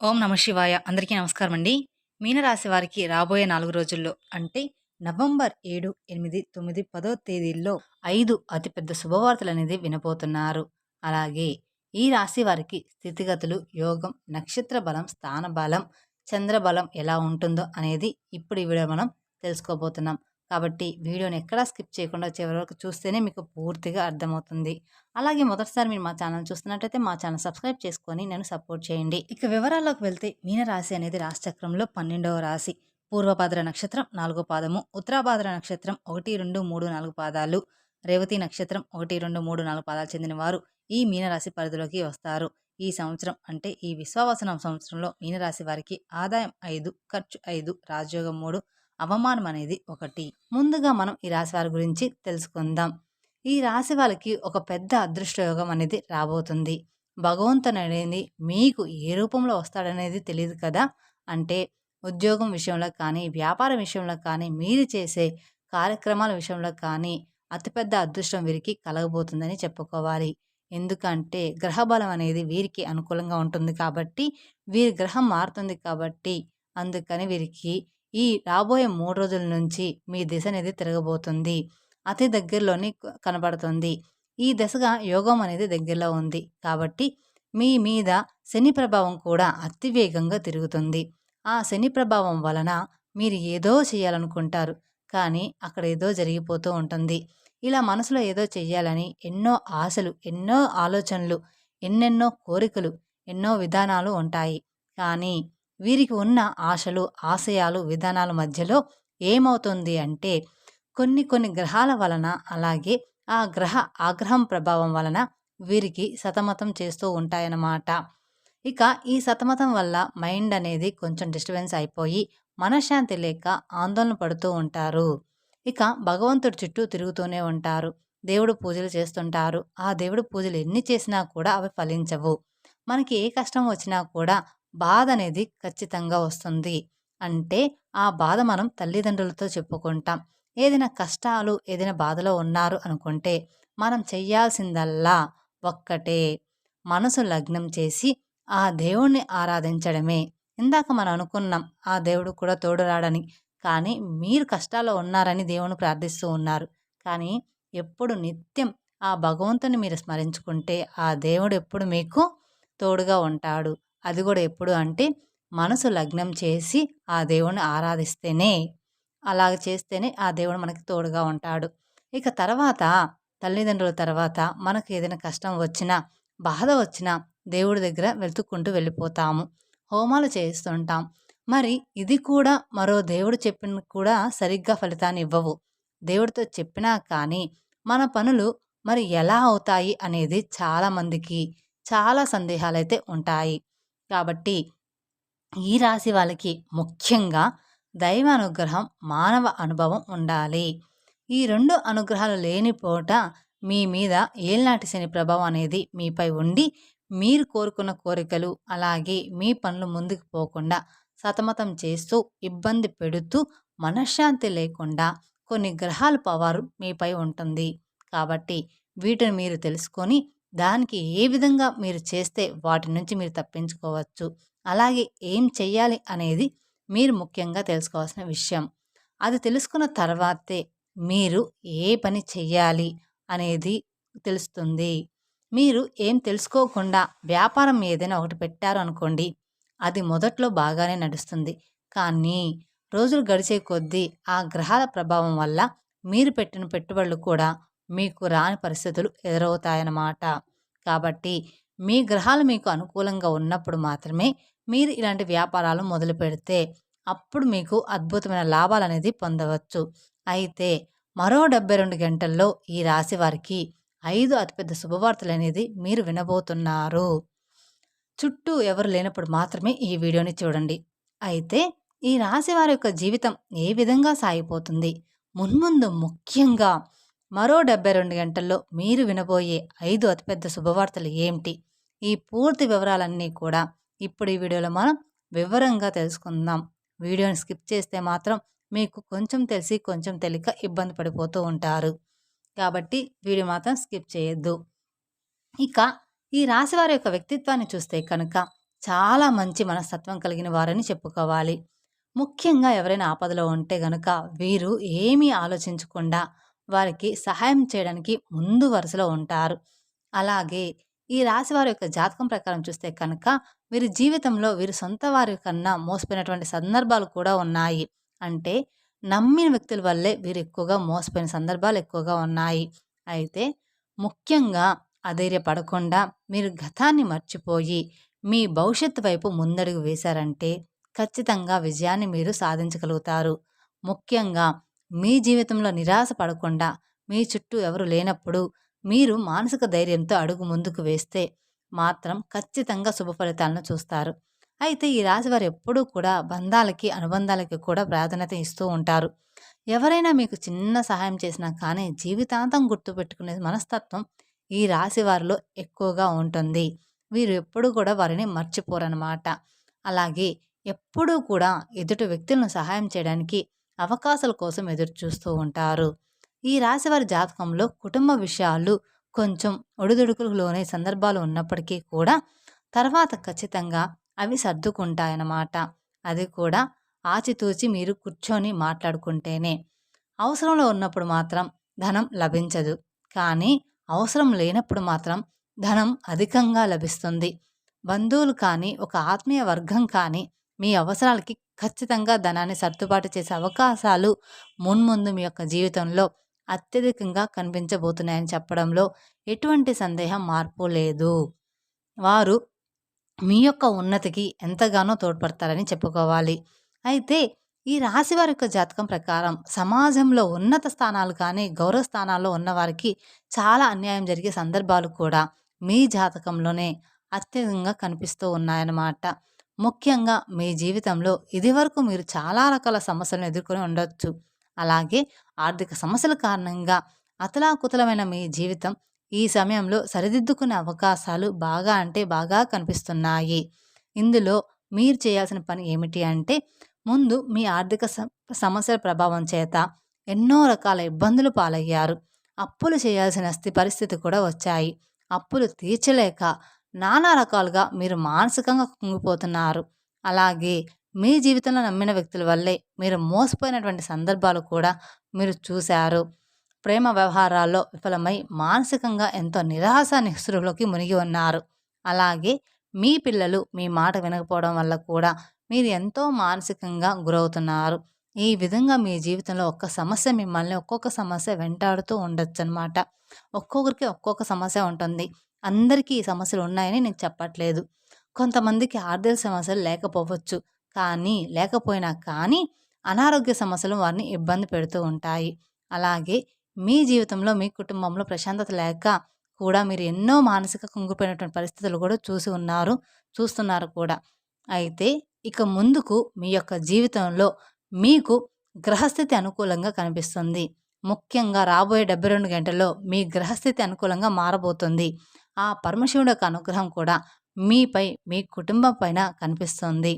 ఓం నమ శివాయ. అందరికీ నమస్కారం అండి మీనరాశి వారికి రాబోయే నాలుగు రోజుల్లో అంటే నవంబర్ ఏడు ఎనిమిది తొమ్మిది పదో తేదీల్లో ఐదు అతిపెద్ద శుభవార్తలు అనేది వినబోతున్నారు. అలాగే ఈ రాశి వారికి స్థితిగతులు యోగం నక్షత్ర బలం స్థాన బలం చంద్రబలం ఎలా ఉంటుందో అనేది ఇప్పుడు ఈ వీడియో మనం తెలుసుకోబోతున్నాం. కాబట్టి వీడియోని ఎక్కడా స్కిప్ చేయకుండా చివరి వరకు చూస్తేనే మీకు పూర్తిగా అర్థమవుతుంది. అలాగే మొదటిసారి మీరు మా ఛానల్ చూస్తున్నట్టయితే మా ఛానల్ సబ్స్క్రైబ్ చేసుకొని నేను సపోర్ట్ చేయండి. ఇక వివరాల్లోకి వెళ్తే మీనరాశి అనేది రాశిచక్రంలో పన్నెండవ రాశి. పూర్వపాద్ర నక్షత్రం నాలుగో పాదము ఉత్తరాభాద్ర నక్షత్రం ఒకటి రెండు మూడు నాలుగు పాదాలు రేవతి నక్షత్రం ఒకటి రెండు మూడు నాలుగు పాదాలు చెందిన వారు ఈ మీనరాశి పరిధిలోకి వస్తారు. ఈ సంవత్సరం అంటే ఈ విశ్వావసనం సంవత్సరంలో మీనరాశి వారికి ఆదాయం ఐదు ఖర్చు ఐదు రాజయోగం మూడు అవమానం అనేది ఒకటి. ముందుగా మనం ఈ రాశి వారి గురించి తెలుసుకుందాం. ఈ రాశి వాళ్ళకి ఒక పెద్ద అదృష్టయోగం అనేది రాబోతుంది. భగవంతుని అనేది మీకు ఏ రూపంలో వస్తాడనేది తెలియదు కదా? అంటే ఉద్యోగం విషయంలో కానీ వ్యాపార విషయంలో కానీ మీరు చేసే కార్యక్రమాల విషయంలో కానీ అతిపెద్ద అదృష్టం వీరికి కలగబోతుందని చెప్పుకోవాలి. ఎందుకంటే గ్రహబలం అనేది వీరికి అనుకూలంగా ఉంటుంది కాబట్టి వీరి గ్రహం మారుతుంది కాబట్టి అందుకని వీరికి ఈ రాబోయే మూడు రోజుల నుంచి మీ దిశ అనేది తిరగబోతుంది. అతి దగ్గరలోని కనబడుతుంది. ఈ దశగా యోగం అనేది దగ్గరలో ఉంది. కాబట్టి మీ మీద శని ప్రభావం కూడా అతి వేగంగా తిరుగుతుంది. ఆ శని ప్రభావం వలన మీరు ఏదో చేయాలనుకుంటారు. కానీ అక్కడ ఏదో జరిగిపోతూ ఉంటుంది. ఇలా మనసులో ఏదో చెయ్యాలని ఎన్నో ఆశలు ఎన్నో ఆలోచనలు ఎన్నెన్నో కోరికలు ఎన్నో విధానాలు ఉంటాయి. కానీ వీరికి ఉన్న ఆశలు ఆశయాలు విధానాల మధ్యలో ఏమవుతుంది అంటే కొన్ని కొన్ని గ్రహాల వలన అలాగే ఆ గ్రహ ఆగ్రహం ప్రభావం వలన వీరికి సతమతం చేస్తూ ఉంటాయన్నమాట. ఇక ఈ సతమతం వల్ల మైండ్ అనేది కొంచెం డిస్టర్బెన్స్ అయిపోయి మనశ్శాంతి లేక ఆందోళన పడుతూ ఉంటారు. ఇక భగవంతుడి చుట్టూ తిరుగుతూనే ఉంటారు. దేవుడు పూజలు చేస్తుంటారు. ఆ దేవుడు పూజలు ఎన్ని చేసినా కూడా అవి ఫలించవు. మనకి ఏ కష్టం వచ్చినా కూడా బాధ అనేది ఖచ్చితంగా వస్తుంది. అంటే ఆ బాధ మనం తల్లిదండ్రులతో చెప్పుకుంటాం. ఏదైనా కష్టాలు ఏదైనా బాధలో ఉన్నారు అనుకుంటే మనం చెయ్యాల్సిందల్లా ఒక్కటే. మనసు లగ్నం చేసి ఆ దేవుణ్ణి ఆరాధించడమే. ఇందాక మనం అనుకున్నాం ఆ దేవుడు కూడా తోడు రాడని కానీ మీరు కష్టాల్లో ఉన్నారని దేవుని ప్రార్థిస్తూ ఉన్నారు. కానీ ఎప్పుడు నిత్యం ఆ భగవంతుని మీరు స్మరించుకుంటే ఆ దేవుడు ఎప్పుడు మీకు తోడుగా ఉంటాడు. అది కూడా ఎప్పుడు అంటే మనసు లగ్నం చేసి ఆ దేవుణ్ణి ఆరాధిస్తేనే అలాగ చేస్తేనే ఆ దేవుడు మనకి తోడుగా ఉంటాడు. ఇక తర్వాత తల్లిదండ్రుల తర్వాత మనకు ఏదైనా కష్టం వచ్చినా బాధ వచ్చినా దేవుడి దగ్గర వెతుక్కుంటూ వెళ్ళిపోతాము. హోమాలు చేస్తుంటాం. మరి ఇది కూడా మరో దేవుడు చెప్పిన కూడా సరిగ్గా ఫలితాన్ని ఇవ్వవు. దేవుడితో చెప్పినా కానీ మన పనులు మరి ఎలా అవుతాయి అనేది చాలామందికి చాలా సందేహాలు అయితే ఉంటాయి. కాబట్టి ఈ రాశి వాళ్ళకి ముఖ్యంగా దైవ అనుగ్రహం మానవ అనుభవం ఉండాలి. ఈ రెండు అనుగ్రహాలు లేని పూట మీ మీద ఏల్నాటి శని ప్రభావం అనేది మీపై ఉండి మీరు కోరుకున్న కోరికలు అలాగే మీ పనులు ముందుకు పోకుండా సతమతం చేస్తూ ఇబ్బంది పెడుతూ మనశ్శాంతి లేకుండా కొన్ని గ్రహాల పవర్ మీపై ఉంటుంది. కాబట్టి వీటిని మీరు తెలుసుకొని దానికి ఏ విధంగా మీరు చేస్తే వాటి నుంచి మీరు తప్పించుకోవచ్చు? అలాగే ఏం చెయ్యాలి అనేది మీరు ముఖ్యంగా తెలుసుకోవాల్సిన విషయం. అది తెలుసుకున్న తర్వాతే మీరు ఏ పని చెయ్యాలి అనేది తెలుస్తుంది. మీరు ఏం తెలుసుకోకుండా వ్యాపారం ఏదైనా ఒకటి పెట్టారు అనుకోండి అది మొదట్లో బాగానే నడుస్తుంది. కానీ రోజులు గడిచే కొద్దీ ఆ గ్రహాల ప్రభావం వల్ల మీరు పెట్టిన పెట్టుబడులు కూడా మీకు రాని పరిస్థితులు ఎదురవుతాయన్నమాట. కాబట్టి మీ గ్రహాలు మీకు అనుకూలంగా ఉన్నప్పుడు మాత్రమే మీరు ఇలాంటి వ్యాపారాలు మొదలు పెడితే అప్పుడు మీకు అద్భుతమైన లాభాలు అనేది పొందవచ్చు. అయితే మరో డెబ్బై రెండు గంటల్లో ఈ రాశి వారికి ఐదు అతిపెద్ద శుభవార్తలు అనేది మీరు వినబోతున్నారు. చుట్టూ ఎవరు లేనప్పుడు మాత్రమే ఈ వీడియోని చూడండి. అయితే ఈ రాశి వారి యొక్క జీవితం ఏ విధంగా సాగిపోతుంది? మున్ముందు ముఖ్యంగా మరో డెబ్బై రెండు గంటల్లో మీరు వినబోయే ఐదు అతిపెద్ద శుభవార్తలు ఏమిటి? ఈ పూర్తి వివరాలన్నీ కూడా ఇప్పుడు ఈ వీడియోలో మనం వివరంగా తెలుసుకుందాం. వీడియోని స్కిప్ చేస్తే మాత్రం మీకు కొంచెం తెలిసి కొంచెం తెలియక ఇబ్బంది పడిపోతూ ఉంటారు. కాబట్టి వీడియో మాత్రం స్కిప్ చేయొద్దు. ఇక ఈ రాశి వారి యొక్క వ్యక్తిత్వాన్ని చూస్తే కనుక చాలా మంచి మనస్తత్వం కలిగిన వారని చెప్పుకోవాలి. ముఖ్యంగా ఎవరైనా ఆపదలో ఉంటే గనుక వీరు ఏమీ ఆలోచించకుండా వారికి సహాయం చేయడానికి ముందు వరుసలో ఉంటారు. అలాగే ఈ రాశి వారి యొక్క జాతకం ప్రకారం చూస్తే కనుక వీరి జీవితంలో వీరి సొంత వారి కన్నా మోసపోయినటువంటి సందర్భాలు కూడా ఉన్నాయి. అంటే నమ్మిన వ్యక్తుల వల్లే వీరు ఎక్కువగా మోసపోయిన సందర్భాలు ఎక్కువగా ఉన్నాయి. అయితే ముఖ్యంగా అధైర్యపడకుండా మీరు గతాన్ని మర్చిపోయి మీ భవిష్యత్తు వైపు ముందడుగు వేశారంటే ఖచ్చితంగా విజయాన్ని మీరు సాధించగలుగుతారు. ముఖ్యంగా మీ జీవితంలో నిరాశ పడకుండా మీ చుట్టూ ఎవరు లేనప్పుడు మీరు మానసిక ధైర్యంతో అడుగు ముందుకు వేస్తే మాత్రం ఖచ్చితంగా శుభ ఫలితాలను చూస్తారు. అయితే ఈ రాశి వారు ఎప్పుడూ కూడా బంధాలకి అనుబంధాలకి కూడా ప్రాధాన్యత ఇస్తూ ఉంటారు. ఎవరైనా మీకు చిన్న సహాయం చేసినా కానీ జీవితాంతం గుర్తుపెట్టుకునే మనస్తత్వం ఈ రాశి వారిలో ఎక్కువగా ఉంటుంది. వీరు ఎప్పుడూ కూడా వారిని మర్చిపోరనమాట అలాగే ఎప్పుడూ కూడా ఎదుటి వ్యక్తులను సహాయం చేయడానికి అవకాశాల కోసం ఎదురు చూస్తూ ఉంటారు. ఈ రాశివారి జాతకంలో కుటుంబ విషయాలు కొంచెం ఒడిదుడుకులోనే సందర్భాలు ఉన్నప్పటికీ కూడా తర్వాత ఖచ్చితంగా అవి సర్దుకుంటాయన్నమాట. అది కూడా ఆచితూచి మీరు కూర్చొని మాట్లాడుకుంటేనే. అవసరంలో ఉన్నప్పుడు మాత్రం ధనం లభించదు. కానీ అవసరం లేనప్పుడు మాత్రం ధనం అధికంగా లభిస్తుంది. బంధువులు కానీ ఒక ఆత్మీయ వర్గం కానీ మీ అవసరాలకి ఖచ్చితంగా ధనాన్ని సర్దుబాటు చేసే అవకాశాలు మున్ముందు మీ యొక్క జీవితంలో అత్యధికంగా కనిపించబోతున్నాయని చెప్పడంలో ఎటువంటి సందేహం మార్పు లేదు. వారు మీ యొక్క ఉన్నతికి ఎంతగానో తోడ్పడతారని చెప్పుకోవాలి. అయితే ఈ రాశి వారి యొక్క జాతకం ప్రకారం సమాజంలో ఉన్నత స్థానాలు కానీ గౌరవ స్థానాల్లో ఉన్నవారికి చాలా అన్యాయం జరిగే సందర్భాలు కూడా మీ జాతకంలోనే అత్యధికంగా కనిపిస్తూ ఉన్నాయన్నమాట. ముఖ్యంగా మీ జీవితంలో ఇదివరకు మీరు చాలా రకాల సమస్యలను ఎదుర్కొని ఉండొచ్చు. అలాగే ఆర్థిక సమస్యల కారణంగా అతలాకుతలమైన మీ జీవితం ఈ సమయంలో సరిదిద్దుకునే అవకాశాలు బాగా అంటే బాగా కనిపిస్తున్నాయి. ఇందులో మీరు చేయాల్సిన పని ఏమిటి అంటే ముందు మీ ఆర్థిక సమస్యల ప్రభావం చేత ఎన్నో రకాల ఇబ్బందులు పాలయ్యారు. అప్పులు చేయాల్సిన స్థితి పరిస్థితి కూడా వచ్చాయి. అప్పులు తీర్చలేక నానా రకాలుగా మీరు మానసికంగా కుంగిపోతున్నారు. అలాగే మీ జీవితంలో నమ్మిన వ్యక్తుల వల్లే మీరు మోసపోయినటువంటి సందర్భాలు కూడా మీరు చూశారు. ప్రేమ వ్యవహారాల్లో విఫలమై మానసికంగా ఎంతో నిరాశ నిస్సృహలోకి మునిగి ఉన్నారు. అలాగే మీ పిల్లలు మీ మాట వినకపోవడం వల్ల కూడా మీరు ఎంతో మానసికంగా గురవుతున్నారు. ఈ విధంగా మీ జీవితంలో ఒక్క సమస్య మిమ్మల్ని ఒక్కొక్క సమస్య వెంటాడుతూ ఉండొచ్చు అనమాట ఒక్కొక్కరికి ఒక్కొక్క సమస్య ఉంటుంది. అందరికీ ఈ సమస్యలు ఉన్నాయని నేను చెప్పట్లేదు. కొంతమందికి ఆర్థిక సమస్యలు లేకపోవచ్చు కానీ లేకపోయినా కానీ అనారోగ్య సమస్యలు వారిని ఇబ్బంది పెడుతూ ఉంటాయి. అలాగే మీ జీవితంలో మీ కుటుంబంలో ప్రశాంతత లేక కూడా మీరు ఎన్నో మానసిక కుంగిపోయినటువంటి పరిస్థితులు కూడా చూసి ఉన్నారు చూస్తున్నారు కూడా. అయితే ఇక ముందుకు మీ యొక్క జీవితంలో మీకు గ్రహస్థితి అనుకూలంగా కనిపిస్తుంది. ముఖ్యంగా రాబోయే డెబ్బై రెండు గంటల్లో మీ గ్రహస్థితి అనుకూలంగా మారబోతుంది. ఆ పరమశివుడు యొక్క అనుగ్రహం కూడా మీపై మీ కుటుంబం పైన కనిపిస్తుంది.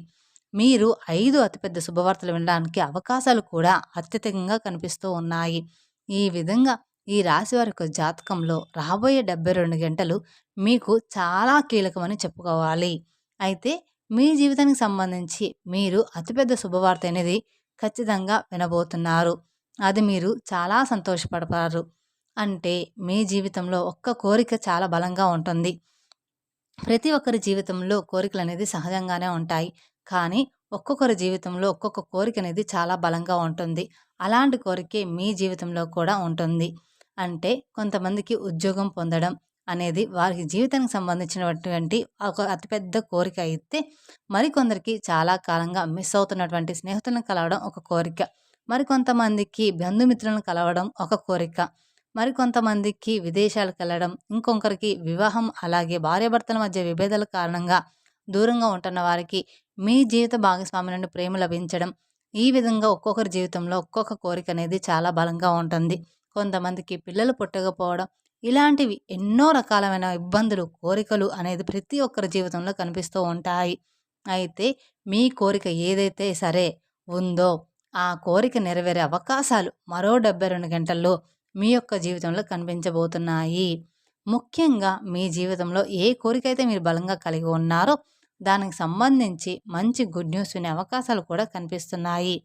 మీరు ఐదు అతిపెద్ద శుభవార్తలు వినడానికి అవకాశాలు కూడా అత్యధికంగా కనిపిస్తూ ఉన్నాయి. ఈ విధంగా ఈ రాశి వారి యొక్క జాతకంలో రాబోయే డెబ్బై రెండు గంటలు మీకు చాలా కీలకమని చెప్పుకోవాలి. అయితే మీ జీవితానికి సంబంధించి మీరు అతిపెద్ద శుభవార్త అనేది ఖచ్చితంగా వినబోతున్నారు. అది మీరు చాలా సంతోషపడతారు. అంటే మీ జీవితంలో ఒక్క కోరిక చాలా బలంగా ఉంటుంది. ప్రతి ఒక్కరి జీవితంలో కోరికలు అనేది సహజంగానే ఉంటాయి. కానీ ఒక్కొక్కరి జీవితంలో ఒక్కొక్క కోరిక అనేది చాలా బలంగా ఉంటుంది. అలాంటి కోరికే మీ జీవితంలో కూడా ఉంటుంది. అంటే కొంతమందికి ఉద్యోగం పొందడం అనేది వారికి జీవితానికి సంబంధించినటువంటి ఒక అతిపెద్ద కోరిక అయితే మరికొందరికి చాలా కాలంగా మిస్ అవుతున్నటువంటి స్నేహితులను కలవడం ఒక కోరిక. మరికొంతమందికి బంధుమిత్రులను కలవడం ఒక కోరిక. మరికొంతమందికి విదేశాలకు వెళ్ళడం ఇంకొకరికి వివాహం అలాగే భార్యాభర్తల మధ్య విభేదాల కారణంగా దూరంగా ఉంటున్న వారికి మీ జీవిత భాగస్వామి నుండి ప్రేమ లభించడం ఈ విధంగా ఒక్కొక్కరి జీవితంలో ఒక్కొక్క కోరిక అనేది చాలా బలంగా ఉంటుంది. కొంతమందికి పిల్లలు పుట్టకపోవడం ఇలాంటివి ఎన్నో రకాలమైన ఇబ్బందులు కోరికలు అనేది ప్రతి ఒక్కరి జీవితంలో కనిపిస్తూ ఉంటాయి. అయితే మీ కోరిక ఏదైతే సరే ఉందో ఆ కోరిక నెరవేరే అవకాశాలు మరో డెబ్బై రెండు గంటల్లో మీ యొక్క జీవితంలో కనిపించబోతున్నాయి. ముఖ్యంగా మీ జీవితంలో ఏ కోరిక అయితే మీరు బలంగా కలిగి ఉన్నారో దానికి సంబంధించి మంచి గుడ్ న్యూస్ వినే అవకాశాలు కూడా కనిపిస్తున్నాయి.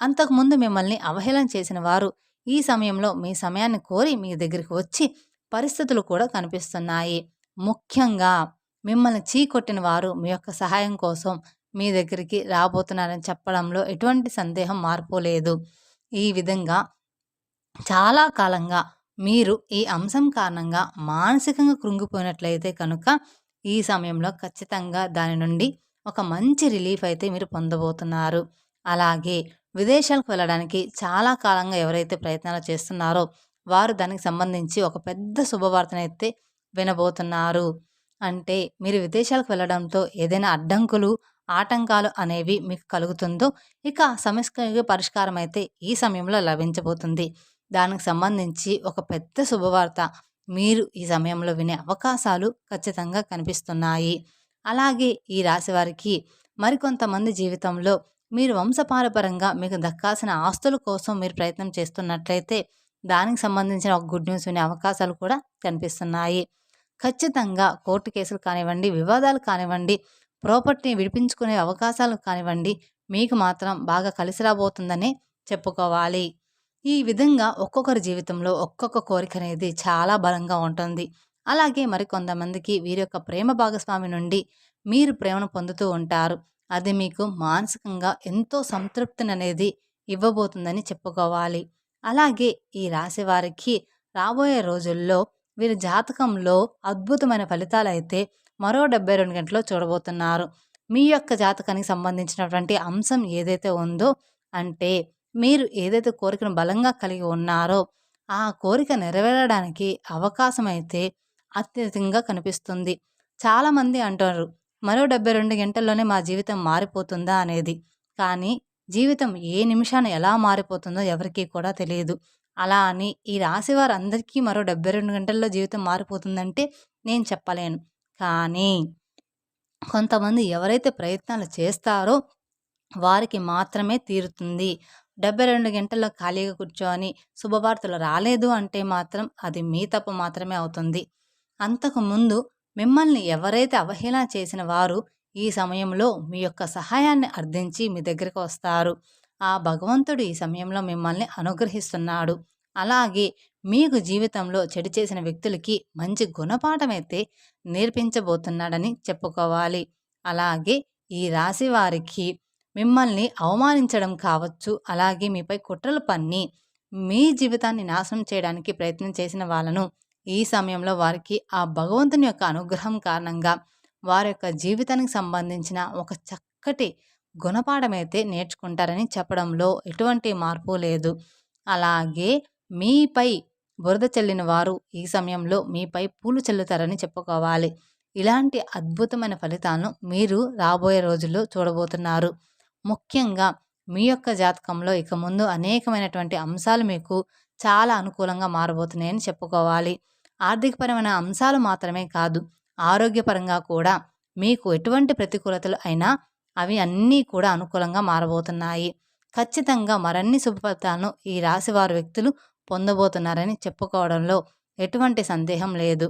అంతకుముందు మిమ్మల్ని అవహేళన చేసిన వారు ఈ సమయంలో మీ సమయాన్ని కోరి మీ దగ్గరికి వచ్చి పరిస్థితులు కూడా కనిపిస్తున్నాయి. ముఖ్యంగా మిమ్మల్ని చీకొట్టిన వారు మీ యొక్క సహాయం కోసం మీ దగ్గరికి రాబోతున్నారని చెప్పడంలో ఎటువంటి సందేహం మార్పు లేదు. ఈ విధంగా చాలా కాలంగా మీరు ఈ అంశం కారణంగా మానసికంగా కృంగిపోయినట్లయితే కనుక ఈ సమయంలో ఖచ్చితంగా దాని నుండి ఒక మంచి రిలీఫ్ అయితే మీరు పొందబోతున్నారు. అలాగే విదేశాలకు వెళ్ళడానికి చాలా కాలంగా ఎవరైతే ప్రయత్నాలు చేస్తున్నారో వారు దానికి సంబంధించి ఒక పెద్ద శుభవార్తనైతే వినబోతున్నారు. అంటే మీరు విదేశాలకు వెళ్ళడంతో ఏదైనా అడ్డంకులు ఆటంకాలు అనేవి మీకు కలుగుతుందో ఇక సమస్య పరిష్కారం అయితే ఈ సమయంలో లభించబోతుంది. దానికి సంబంధించి ఒక పెద్ద శుభవార్త మీరు ఈ సమయంలో వినే అవకాశాలు ఖచ్చితంగా కనిపిస్తున్నాయి. అలాగే ఈ రాశి వారికి మరికొంతమంది జీవితంలో మీరు వంశపారపరంగా మీకు దక్కాల్సిన ఆస్తుల కోసం మీరు ప్రయత్నం చేస్తున్నట్లయితే దానికి సంబంధించిన ఒక గుడ్ న్యూస్ వినే అవకాశాలు కూడా కనిపిస్తున్నాయి. ఖచ్చితంగా కోర్టు కేసులు కానివ్వండి వివాదాలు కానివ్వండి ప్రాపర్టీ విడిపించుకునే అవకాశాలు కానివ్వండి మీకు మాత్రం బాగా కలిసి రాబోతుందని చెప్పుకోవాలి. ఈ విధంగా ఒక్కొక్కరి జీవితంలో ఒక్కొక్క కోరిక అనేది చాలా బలంగా ఉంటుంది. అలాగే మరికొంతమందికి వీరి యొక్క ప్రేమ భాగస్వామి నుండి మీరు ప్రేమను పొందుతూ ఉంటారు. అది మీకు మానసికంగా ఎంతో సంతృప్తిని అనేది ఇవ్వబోతుందని చెప్పుకోవాలి. అలాగే ఈ రాశి వారికి రాబోయే రోజుల్లో వీరి జాతకంలో అద్భుతమైన ఫలితాలు అయితే మరో డెబ్బై రెండు గంటల్లో చూడబోతున్నారు. మీ యొక్క జాతకానికి సంబంధించినటువంటి అంశం ఏదైతే ఉందో అంటే మీరు ఏదైతే కోరికను బలంగా కలిగి ఉన్నారో ఆ కోరిక నెరవేరడానికి అవకాశం అయితే అత్యధికంగా కనిపిస్తుంది. చాలామంది అంటారు మరో డెబ్బై రెండు గంటల్లోనే మా జీవితం మారిపోతుందా? అనేది. కానీ జీవితం ఏ నిమిషాన ఎలా మారిపోతుందో ఎవరికీ కూడా తెలియదు. అలా అని ఈ రాశి వారందరికీ మరో డెబ్బై రెండు గంటల్లో జీవితం మారిపోతుందంటే నేను చెప్పలేను. కానీ కొంతమంది ఎవరైతే ప్రయత్నాలు చేస్తారో వారికి మాత్రమే తీరుతుంది. డెబ్బై రెండు గంటల్లో ఖాళీగా కూర్చొని శుభవార్తలు రాలేదు అంటే మాత్రం అది మీ తప్పు మాత్రమే అవుతుంది. అంతకుముందు మిమ్మల్ని ఎవరైతే అవహేళన చేసిన వారు ఈ సమయంలో మీ యొక్క సహాయాన్ని అర్థించి మీ దగ్గరికి వస్తారు. ఆ భగవంతుడు ఈ సమయంలో మిమ్మల్ని అనుగ్రహిస్తున్నాడు. అలాగే మీకు జీవితంలో చెడు చేసిన వ్యక్తులకి మంచి గుణపాఠం అయితే నేర్పించబోతున్నాడని చెప్పుకోవాలి. అలాగే ఈ రాశి వారికి మిమ్మల్ని అవమానించడం కావచ్చు. అలాగే మీపై కుట్రలు పన్ని మీ జీవితాన్ని నాశనం చేయడానికి ప్రయత్నం చేసిన వాళ్ళను ఈ సమయంలో వారికి ఆ భగవంతుని యొక్క అనుగ్రహం కారణంగా వారి యొక్క జీవితానికి సంబంధించిన ఒక చక్కటి గుణపాఠమైతే నేర్చుకుంటారని చెప్పడంలో ఎటువంటి మార్పు లేదు. అలాగే మీపై బురద చల్లిన వారు ఈ సమయంలో మీపై పూలు చల్లుతారని చెప్పుకోవాలి. ఇలాంటి అద్భుతమైన ఫలితాలను మీరు రాబోయే రోజుల్లో చూడబోతున్నారు. ముఖ్యంగా మీ యొక్క జాతకంలో ఇక ముందు అనేకమైనటువంటి అంశాలు మీకు చాలా అనుకూలంగా మారబోతున్నాయని చెప్పుకోవాలి. ఆర్థికపరమైన అంశాలు మాత్రమే కాదు ఆరోగ్యపరంగా కూడా మీకు ఎటువంటి ప్రతికూలతలు అయినా అవి అన్నీ కూడా అనుకూలంగా మారబోతున్నాయి. ఖచ్చితంగా మరన్ని శుభఫలితాలను ఈ రాశివారు వ్యక్తులు పొందబోతున్నారని చెప్పుకోవడంలో ఎటువంటి సందేహం లేదు.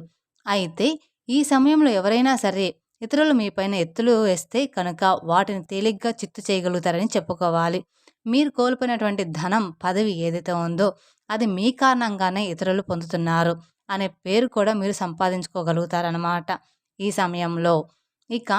అయితే ఈ సమయంలో ఎవరైనా సరే ఇతరులు మీపైన ఎత్తులు వేస్తే కనుక వాటిని తేలిగ్గా చిత్తు చేయగలుగుతారని చెప్పుకోవాలి. మీరు కోల్పోయినటువంటి ధనం పదవి ఏదైతే ఉందో అది మీ కారణంగానే ఇతరులు పొందుతున్నారు అనే పేరు కూడా మీరు సంపాదించుకోగలుగుతారనమాట ఈ సమయంలో ఇక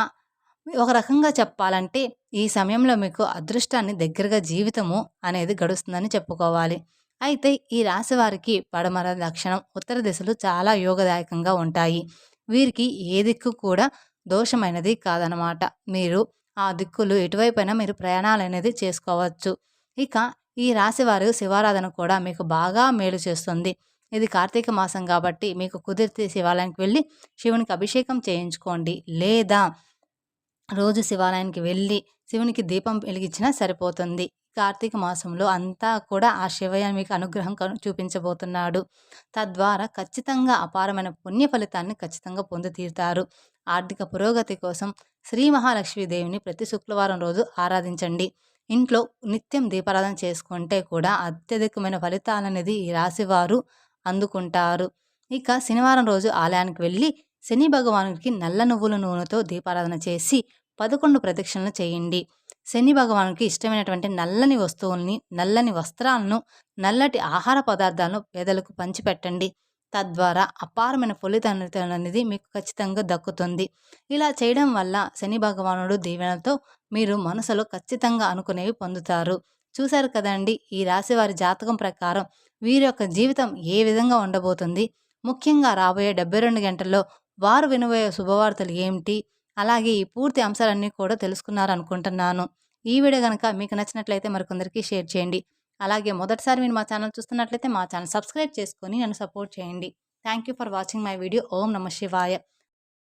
ఒక రకంగా చెప్పాలంటే ఈ సమయంలో మీకు అదృష్టాన్ని దగ్గరగా జీవితము అనేది గడుస్తుందని చెప్పుకోవాలి. అయితే ఈ రాశి వారికి పడమర దక్షిణం ఉత్తర దిశలు చాలా యోగదాయకంగా ఉంటాయి. వీరికి ఏ దిక్కు కూడా దోషమైనది కాదనమాట. మీరు ఆ దిక్కులు ఎటువైపైనా మీరు ప్రయాణాలు అనేది చేసుకోవచ్చు. ఇక ఈ రాశివారు శివారాధన కూడా మీకు బాగా మేలు చేస్తుంది. ఇది కార్తీక మాసం కాబట్టి మీకు కుదిరితే శివాలయానికి వెళ్ళి శివునికి అభిషేకం చేయించుకోండి. లేదా రోజు శివాలయానికి వెళ్ళి శివునికి దీపం వెలిగించినా సరిపోతుంది. కార్తీక మాసంలో అంతా కూడా ఆ శివయ్య మీకు అనుగ్రహం చూపించబోతున్నాడు. తద్వారా ఖచ్చితంగా అపారమైన పుణ్య ఫలితాన్ని ఖచ్చితంగా పొంది తీరుతారు. ఆర్థిక పురోగతి కోసం శ్రీ మహాలక్ష్మీదేవిని ప్రతి శుక్రవారం రోజు ఆరాధించండి. ఇంట్లో నిత్యం దీపారాధన చేసుకుంటే కూడా అత్యధికమైన ఫలితాలనేది ఈ రాశివారు అందుకుంటారు. ఇక శనివారం రోజు ఆలయానికి వెళ్ళి శని భగవానుడికి నల్ల నువ్వుల నూనెతో దీపారాధన చేసి పదకొండు ప్రదక్షిణలు చేయండి. శని భగవానుడికి ఇష్టమైనటువంటి నల్లని వస్తువుల్ని నల్లని వస్త్రాలను నల్లటి ఆహార పదార్థాలను పేదలకు పంచిపెట్టండి. తద్వారా అపారమైన ఫలితం అనేది మీకు ఖచ్చితంగా దక్కుతుంది. ఇలా చేయడం వల్ల శని భగవానుడు దీవెనతో మీరు మనసులో ఖచ్చితంగా అనుకునేవి పొందుతారు. చూశారు కదండి ఈ రాశి వారి జాతకం ప్రకారం వీరి యొక్క జీవితం ఏ విధంగా ఉండబోతుంది? ముఖ్యంగా రాబోయే డెబ్బై రెండు గంటల్లో వారు వినబోయే శుభవార్తలు ఏమిటి? అలాగే ఈ పూర్తి అంశాలన్నీ కూడా తెలుసుకున్నారు అనుకుంటున్నాను ఈ వీడియో కనుక మీకు నచ్చినట్లయితే మరికొందరికి షేర్ చేయండి. అలాగే మొదటిసారి మీరు మా ఛానల్ చూస్తున్నట్లయితే మా ఛానల్ సబ్స్క్రైబ్ చేసుకొని నన్ను సపోర్ట్ చేయండి. Thank you for watching my video. ఓం నమ శివాయ.